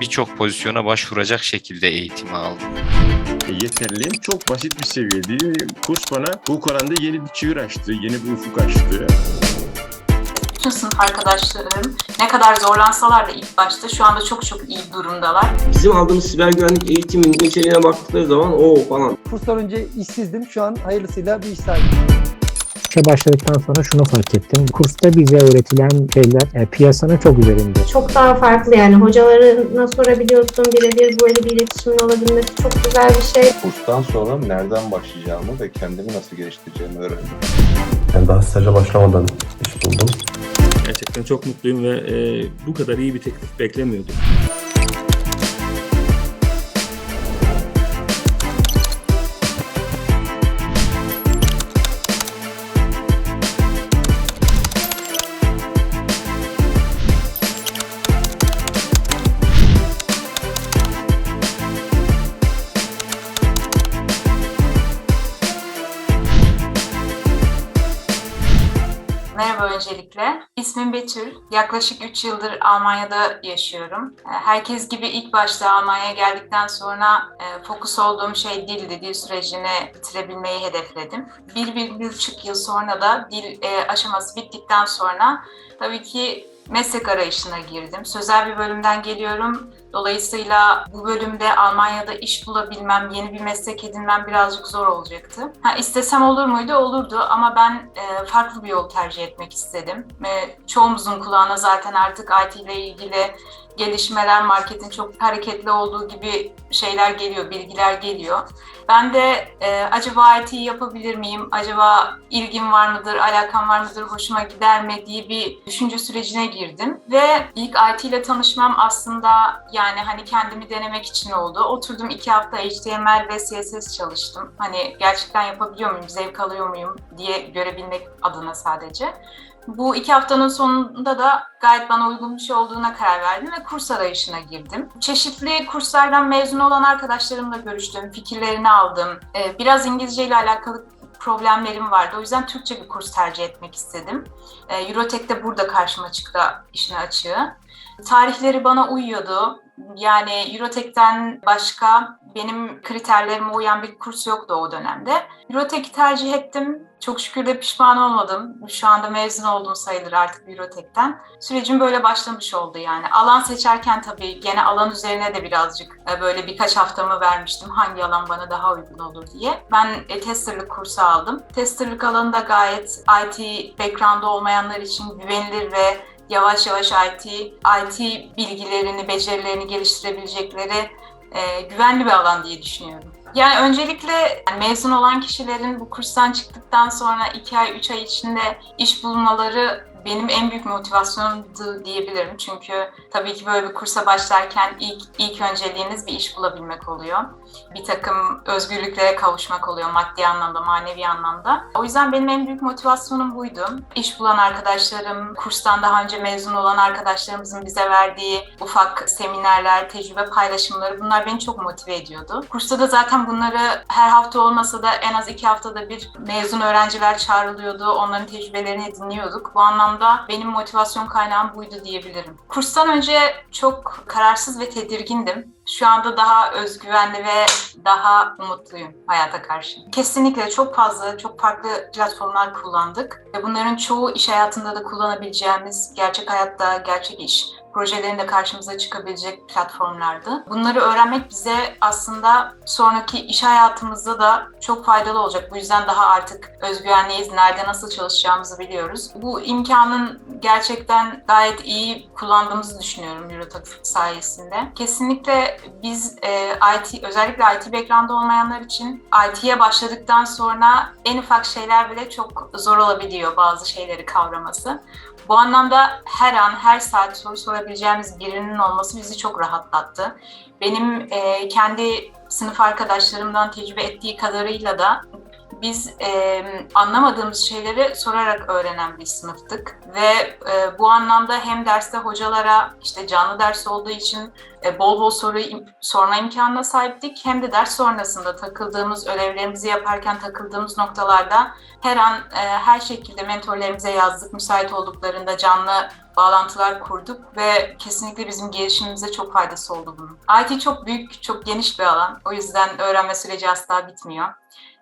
birçok pozisyona başvuracak şekilde eğitimi aldım. E, yeterliyim. Çok basit bir seviyede. Kurs bana bu alanda yeni bir çığır açtı, yeni bir ufuk açtı. Bütün sınıf arkadaşlarım ne kadar zorlansalar da ilk başta şu anda çok çok iyi durumdalar. Bizim aldığımız siber güvenlik eğitiminin içeriğine baktıkları zaman o falan. Kurslar önce işsizdim. Şu an hayırlısıyla bir iş sahibiyim. İşe başladıktan sonra şunu fark ettim. Kursta bize öğretilen şeyler e, piyasanın çok üzerinde. çok daha farklı yani hocalarına sorabiliyorsun birebir böyle bir iletişimin olabilmesi çok güzel bir şey. Kurstan sonra nereden başlayacağımı ve kendimi nasıl geliştireceğimi öğrendim. Yani daha staja başlamadan iş buldum. Gerçekten çok mutluyum ve e, bu kadar iyi bir teklif beklemiyordum. Öncelikle. İsmim Betül. Yaklaşık 3 yıldır Almanya'da yaşıyorum. E, Herkes gibi ilk başta Almanya'ya geldikten sonra e, fokus olduğum şey dildi. Dil sürecini bitirebilmeyi hedefledim. Bir, bir, bir buçuk yıl sonra da dil e, aşaması bittikten sonra tabii ki meslek arayışına girdim. Sözel bir bölümden geliyorum. Dolayısıyla bu bölümde Almanya'da iş bulabilmem, yeni bir meslek edinmem birazcık zor olacaktı. Ha, istesem olur muydu? Olurdu ama ben e, farklı bir yol tercih etmek istedim. Ve çoğumuzun kulağına zaten artık IT ile ilgili gelişmeler, marketin çok hareketli olduğu gibi şeyler geliyor, bilgiler geliyor. Ben de e, acaba IT yapabilir miyim, acaba ilgim var mıdır, alakam var mıdır, hoşuma gider mi diye bir düşünce sürecine girdim. Ve ilk IT ile tanışmam aslında yani hani kendimi denemek için oldu. Oturdum iki hafta HTML ve CSS çalıştım. Hani gerçekten yapabiliyor muyum, zevk alıyor muyum diye görebilmek adına sadece. Bu iki haftanın sonunda da gayet bana uygun bir şey olduğuna karar verdim ve kurs arayışına girdim. Çeşitli kurslardan mezun olan arkadaşlarımla görüştüm, fikirlerini aldım. Ee, Biraz İngilizce ile alakalı problemlerim vardı. O yüzden Türkçe bir kurs tercih etmek istedim. Ee, Eurotech de burada karşıma çıktı işin açığı. Tarihleri bana uyuyordu. Yani Eurotech'ten başka benim kriterlerime uyan bir kurs yoktu o dönemde. Eurotech'i tercih ettim. Çok şükür de pişman olmadım. Şu anda mezun oldum sayılır artık Eurotech'ten. Sürecim böyle başlamış oldu yani. Alan seçerken tabii gene alan üzerine de birazcık e, böyle birkaç haftamı vermiştim. Hangi alan bana daha uygun olur diye. Ben e, testerlık kursu aldım. Testerlık alanı da gayet IT background'u olmayanlar için güvenilir ve yavaş yavaş IT, IT bilgilerini, becerilerini geliştirebilecekleri e, güvenli bir alan diye düşünüyorum. Yani öncelikle yani mezun olan kişilerin bu kurstan çıktıktan sonra 2 ay, 3 ay içinde iş bulmaları benim en büyük motivasyonumdu diyebilirim. Çünkü tabii ki böyle bir kursa başlarken ilk, ilk önceliğiniz bir iş bulabilmek oluyor. Bir takım özgürlüklere kavuşmak oluyor maddi anlamda, manevi anlamda. O yüzden benim en büyük motivasyonum buydu. İş bulan arkadaşlarım, kurstan daha önce mezun olan arkadaşlarımızın bize verdiği ufak seminerler, tecrübe paylaşımları bunlar beni çok motive ediyordu. Kursta da zaten bunları her hafta olmasa da en az iki haftada bir mezun öğrenciler çağrılıyordu. Onların tecrübelerini dinliyorduk. Bu anlamda benim motivasyon kaynağım buydu diyebilirim. Kurstan önce çok kararsız ve tedirgindim. Şu anda daha özgüvenli ve daha umutluyum hayata karşı. Kesinlikle çok fazla, çok farklı platformlar kullandık ve bunların çoğu iş hayatında da kullanabileceğimiz, gerçek hayatta, gerçek iş projelerinde karşımıza çıkabilecek platformlardı. Bunları öğrenmek bize aslında sonraki iş hayatımızda da çok faydalı olacak. Bu yüzden daha artık özgüvenliyiz, nerede nasıl çalışacağımızı biliyoruz. Bu imkanın gerçekten gayet iyi kullandığımızı düşünüyorum Eurotech sayesinde. Kesinlikle biz e, IT, özellikle IT background olmayanlar için IT'ye başladıktan sonra en ufak şeyler bile çok zor olabiliyor bazı şeyleri kavraması. Bu anlamda her an, her saat soru sorabileceğimiz birinin olması bizi çok rahatlattı. Benim e, kendi sınıf arkadaşlarımdan tecrübe ettiği kadarıyla da biz e, anlamadığımız şeyleri sorarak öğrenen bir sınıftık ve e, bu anlamda hem derste hocalara işte canlı ders olduğu için e, bol bol soru sorma imkanına sahiptik. Hem de ders sonrasında takıldığımız ödevlerimizi yaparken takıldığımız noktalarda her an e, her şekilde mentorlarımıza yazdık müsait olduklarında canlı bağlantılar kurduk ve kesinlikle bizim gelişimimize çok faydası oldu bunun. IT çok büyük, çok geniş bir alan. O yüzden öğrenme süreci asla bitmiyor.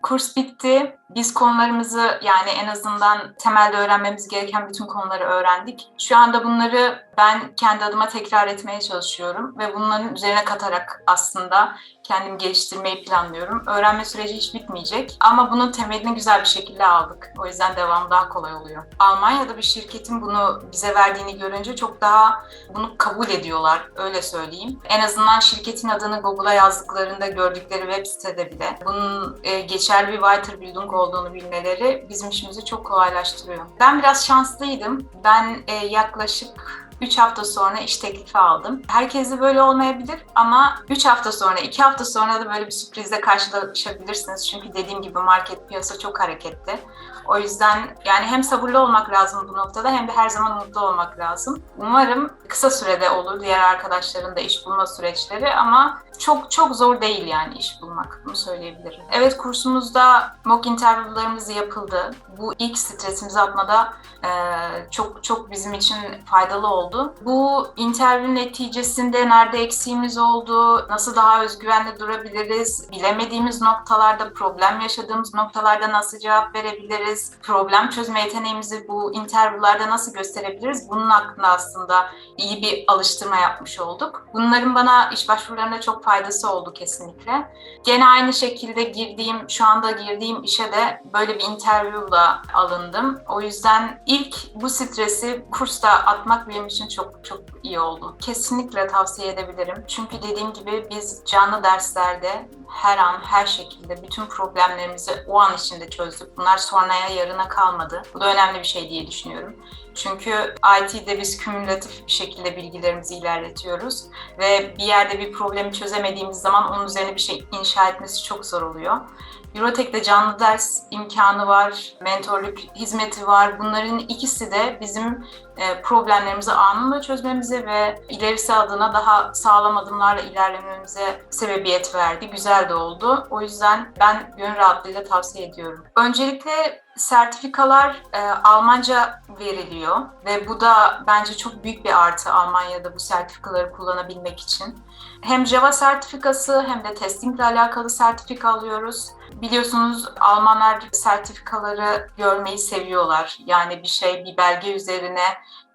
Kurs bitti. Biz konularımızı yani en azından temelde öğrenmemiz gereken bütün konuları öğrendik. Şu anda bunları ben kendi adıma tekrar etmeye çalışıyorum ve bunların üzerine katarak aslında kendimi geliştirmeyi planlıyorum. Öğrenme süreci hiç bitmeyecek ama bunun temelini güzel bir şekilde aldık. O yüzden devam daha kolay oluyor. Almanya'da bir şirketin bunu bize verdiğini görünce çok daha bunu kabul ediyorlar, öyle söyleyeyim. En azından şirketin adını Google'a yazdıklarında gördükleri web sitede bile bunun e, geçerli bir Weiterbildung olduğunu bilmeleri bizim işimizi çok kolaylaştırıyor. Ben biraz şanslıydım. Ben e, yaklaşık 3 hafta sonra iş teklifi aldım. Herkese böyle olmayabilir ama 3 hafta sonra, 2 hafta sonra da böyle bir sürprizle karşılaşabilirsiniz. Çünkü dediğim gibi market piyasa çok hareketli. O yüzden yani hem sabırlı olmak lazım bu noktada hem de her zaman mutlu olmak lazım. Umarım kısa sürede olur diğer arkadaşların da iş bulma süreçleri ama çok çok zor değil yani iş bulmak. Bunu söyleyebilirim. Evet kursumuzda mock interview'larımız yapıldı. Bu ilk stresimizi atmada e, çok çok bizim için faydalı oldu. Bu interview neticesinde nerede eksiğimiz oldu, nasıl daha özgüvenli durabiliriz, bilemediğimiz noktalarda, problem yaşadığımız noktalarda nasıl cevap verebiliriz, problem çözme yeteneğimizi bu interview'larda nasıl gösterebiliriz, bunun hakkında aslında iyi bir alıştırma yapmış olduk. Bunların bana iş başvurularında çok faydası oldu kesinlikle. Gene aynı şekilde girdiğim, şu anda girdiğim işe de böyle bir interview'la alındım. O yüzden ilk bu stresi kursta atmak benim için çok çok iyi oldu. Kesinlikle tavsiye edebilirim. Çünkü dediğim gibi biz canlı derslerde her an, her şekilde bütün problemlerimizi o an içinde çözdük. Bunlar sonraya, yarına kalmadı. Bu da önemli bir şey diye düşünüyorum. Çünkü IT'de biz kümülatif bir şekilde bilgilerimizi ilerletiyoruz ve bir yerde bir problemi çözemediğimiz zaman onun üzerine bir şey inşa etmesi çok zor oluyor. Eurotek'te canlı ders imkanı var, mentorluk hizmeti var. Bunların ikisi de bizim e, problemlerimizi anında çözmemize ve ilerisi adına daha sağlam adımlarla ilerlememize sebebiyet verdi. Güzel de oldu. O yüzden ben gönül rahatlığıyla tavsiye ediyorum. Öncelikle sertifikalar e, Almanca veriliyor ve bu da bence çok büyük bir artı Almanya'da bu sertifikaları kullanabilmek için. Hem Java sertifikası hem de testingle alakalı sertifika alıyoruz. Biliyorsunuz Almanlar sertifikaları görmeyi seviyorlar. Yani bir şey, bir belge üzerine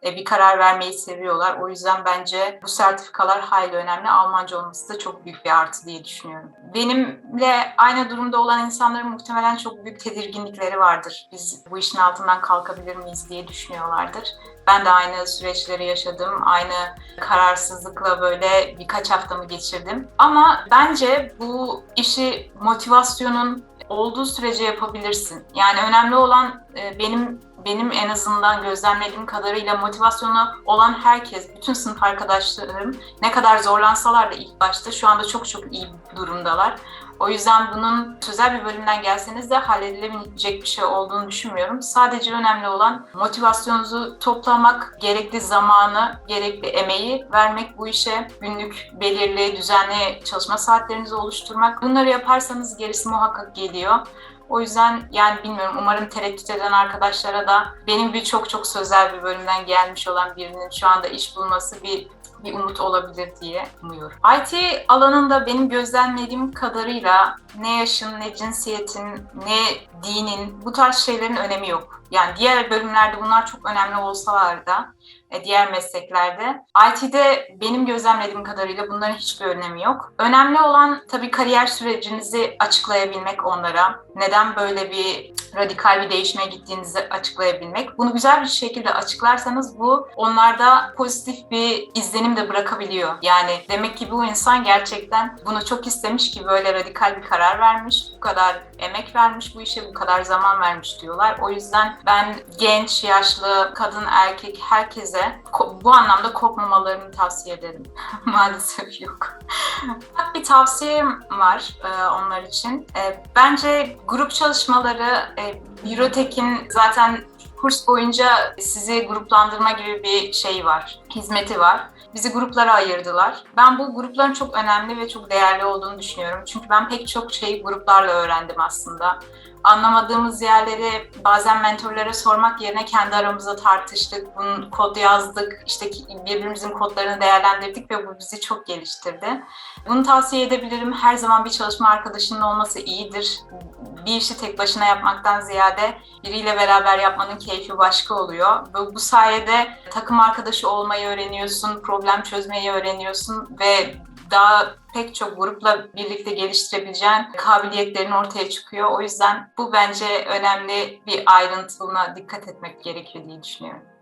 bir karar vermeyi seviyorlar. O yüzden bence bu sertifikalar hayli önemli. Almanca olması da çok büyük bir artı diye düşünüyorum. Benimle aynı durumda olan insanların muhtemelen çok büyük tedirginlikleri vardır. Biz bu işin altından kalkabilir miyiz diye düşünüyorlardır. Ben de aynı süreçleri yaşadım. Aynı kararsızlıkla böyle birkaç haftamı geçirdim. Ama bence bu işi motivasyonun olduğu sürece yapabilirsin. Yani önemli olan e, benim benim en azından gözlemlediğim kadarıyla motivasyonu olan herkes, bütün sınıf arkadaşlarım ne kadar zorlansalar da ilk başta şu anda çok çok iyi durumdalar. O yüzden bunun sözel bir bölümden gelseniz de halledilebilecek bir şey olduğunu düşünmüyorum. Sadece önemli olan motivasyonunuzu toplamak, gerekli zamanı, gerekli emeği vermek bu işe, günlük belirli, düzenli çalışma saatlerinizi oluşturmak. Bunları yaparsanız gerisi muhakkak geliyor. O yüzden yani bilmiyorum umarım tereddüt eden arkadaşlara da benim gibi çok çok sözel bir bölümden gelmiş olan birinin şu anda iş bulması bir bir umut olabilir diye umuyorum. IT alanında benim gözlemlediğim kadarıyla ne yaşın, ne cinsiyetin, ne dinin bu tarz şeylerin önemi yok. Yani diğer bölümlerde bunlar çok önemli olsalar da e, diğer mesleklerde. IT'de benim gözlemlediğim kadarıyla bunların hiçbir önemi yok. Önemli olan tabii kariyer sürecinizi açıklayabilmek onlara. Neden böyle bir radikal bir değişime gittiğinizi açıklayabilmek. Bunu güzel bir şekilde açıklarsanız bu onlarda pozitif bir izlenim de bırakabiliyor. Yani demek ki bu insan gerçekten bunu çok istemiş ki böyle radikal bir karar vermiş. Bu kadar emek vermiş bu işe, bu kadar zaman vermiş diyorlar. O yüzden ben genç, yaşlı, kadın, erkek herkese bu anlamda korkmamalarını tavsiye ederim. Maalesef yok. bir tavsiyem var e, onlar için. E, bence grup çalışmaları, e, Eurotek'in zaten kurs boyunca sizi gruplandırma gibi bir şey var, hizmeti var. Bizi gruplara ayırdılar. Ben bu grupların çok önemli ve çok değerli olduğunu düşünüyorum. Çünkü ben pek çok şeyi gruplarla öğrendim aslında. Anlamadığımız yerleri bazen mentorlara sormak yerine kendi aramızda tartıştık. Bunun kod yazdık, işte birbirimizin kodlarını değerlendirdik ve bu bizi çok geliştirdi. Bunu tavsiye edebilirim. Her zaman bir çalışma arkadaşının olması iyidir. Bir işi tek başına yapmaktan ziyade biriyle beraber yapmanın keyfi başka oluyor. Bu, bu sayede takım arkadaşı olmayı öğreniyorsun, problem çözmeyi öğreniyorsun ve daha pek çok grupla birlikte geliştirebileceğin kabiliyetlerin ortaya çıkıyor. O yüzden bu bence önemli bir ayrıntı. Buna dikkat etmek gerekiyor diye düşünüyorum.